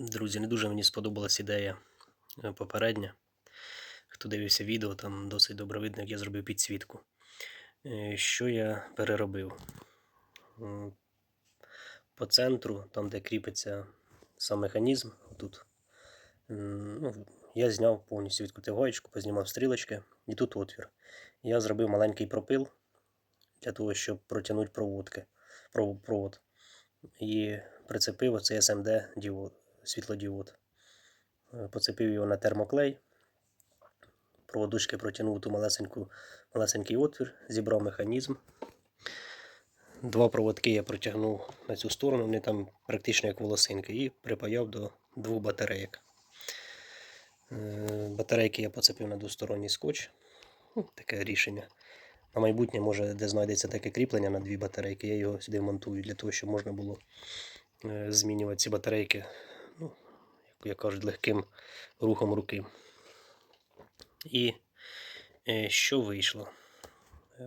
Друзі, не дуже мені сподобалась ідея е, попередня. Хто дивився відео, там досить добре видно, як я зробив підсвітку. Е, Що я переробив? По центру, там де кріпиться сам механізм, тут, ну, я зняв повністю відкрутив гаєчку, познімав стрілочки і тут отвір. Я зробив маленький пропил для того, щоб протягнути проводки, провод. І прицепив оцей SMD діод, світлодіод. Е, Поцепив його на термоклей. Проводочки протягнув ту малесеньку, малесенький отвір, зібрав механізм. Два проводки я протягнув на цю сторону, вони там практично як волосинки, і припаяв до двох батарейок. Е, Батарейки я поцепив на двосторонній скотч. Ну, таке рішення. На майбутнє, може, де знайдеться таке кріплення на дві батарейки, я його сюди монтую для того, щоб можна було е, змінювати ці батарейки, як, кажуть, легким рухом руки. І е, що вийшло?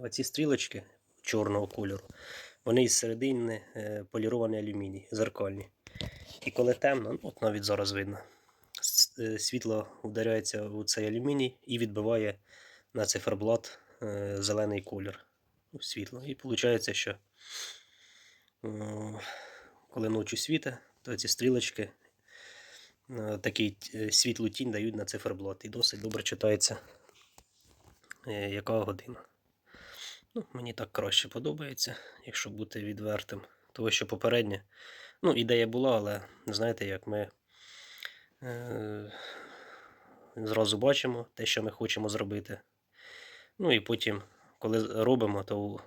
Оці стрілочки чорного кольору, вони із середини е, полірований алюміній, зеркальні. І коли темно, ну, от навіть зараз видно, е, світло вдаряється у цей алюміній і відбиває на циферблат зелений колір ну, світло. І виходить, що коли ночі світа, то ці стрілочки такий е, світлу тінь дають на циферблат. І досить добре читається, е, яка година. Ну, мені так краще подобається, якщо бути відвертим. Того, що попереднє. Ну, ідея була, але знаєте, як ми е, зразу бачимо те, що ми хочемо зробити. Ну і потім, коли робимо, то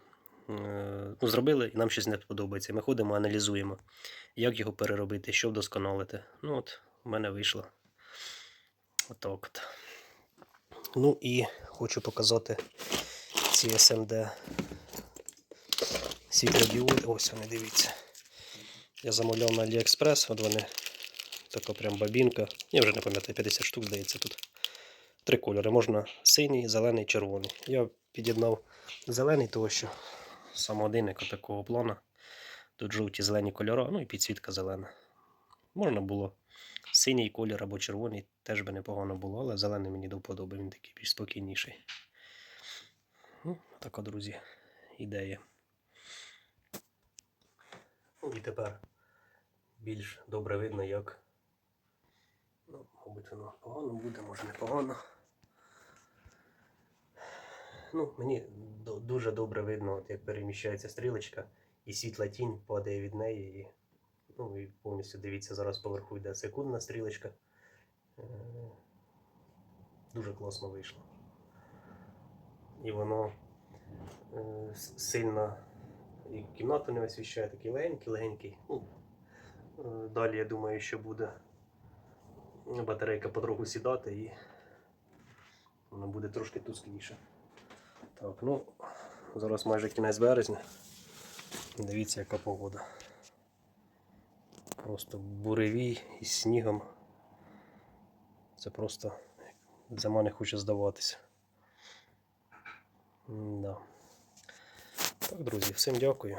е, ну, зробили і нам щось не подобається. Ми ходимо, аналізуємо, як його переробити, що вдосконалити. Ну от, у мене вийшло. Отак от. Ну і хочу показати ці SMD світлодіоди. Ось вони, дивіться. Я замовляв на AliExpress, от вони така прям бабінка. Я вже не пам'ятаю, 50 штук, здається, тут. Три кольори. Можна синій, зелений, червоний. Я під'єднав зелений, тому що сам годинник такого плану. Тут жовті зелені кольори, ну і підсвітка зелена. Можна було синій колір або червоний, теж би непогано було, але зелений мені до вподоби, він такий більш спокійніший. Ну, така, друзі, ідея. І тепер більш добре видно, як. Ну, мабуть, воно погано буде, може непогано. Ну, мені дуже добре видно, от як переміщається стрілочка, і світла тінь падає від неї. І, ну, і повністю дивіться, зараз поверху йде секундна стрілочка. Е, Дуже класно вийшло. І воно е, сильно і кімнату не освіщає, такий легенький, легенький. Ну, е, далі я думаю, що буде батарейка потроху сідати і воно буде трошки тускліше. Так, ну, зараз майже кінець березня. Дивіться, яка погода. Просто буревій із снігом. Це просто зима не хоче здаватися. Да. Так, друзі, всім дякую.